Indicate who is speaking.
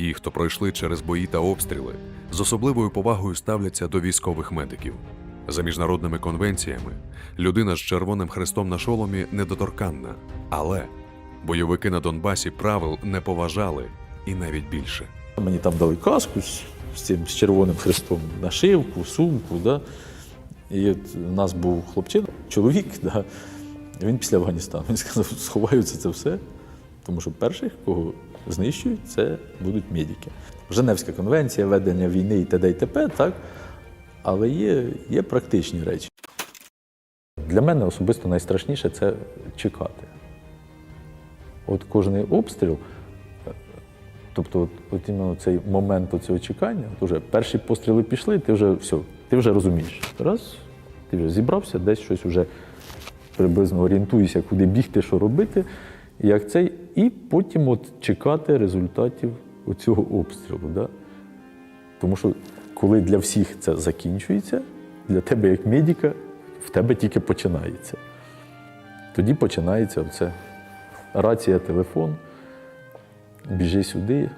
Speaker 1: Ті, хто пройшли через бої та обстріли, з особливою повагою ставляться до військових медиків. За міжнародними конвенціями, людина з червоним хрестом на шоломі недоторканна, але бойовики на Донбасі правил не поважали і навіть більше.
Speaker 2: Мені там дали каску з, цим з червоним хрестом, нашивку, сумку. Да? І от у нас був хлопчина, чоловік, да? він після Афганістану. Він сказав, сховаються це все, тому що перших, кого знищують, це будуть медики. Женевська конвенція, ведення війни і т.д. і т.п., так? але є, є практичні речі. Для мене особисто найстрашніше це чекати. От кожний обстріл, Тобто, от, от іменно цей момент цього чекання, от перші постріли пішли, ти вже все, ти вже розумієш. Раз, ти вже зібрався, десь щось вже приблизно орієнтуєшся, куди бігти, що робити, як цей, і потім от чекати результатів цього обстрілу. Да? Тому що коли для всіх це закінчується, для тебе як медика, в тебе тільки починається. Тоді починається оце рація, телефон, біжи сюди,